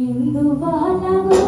ఇందువలన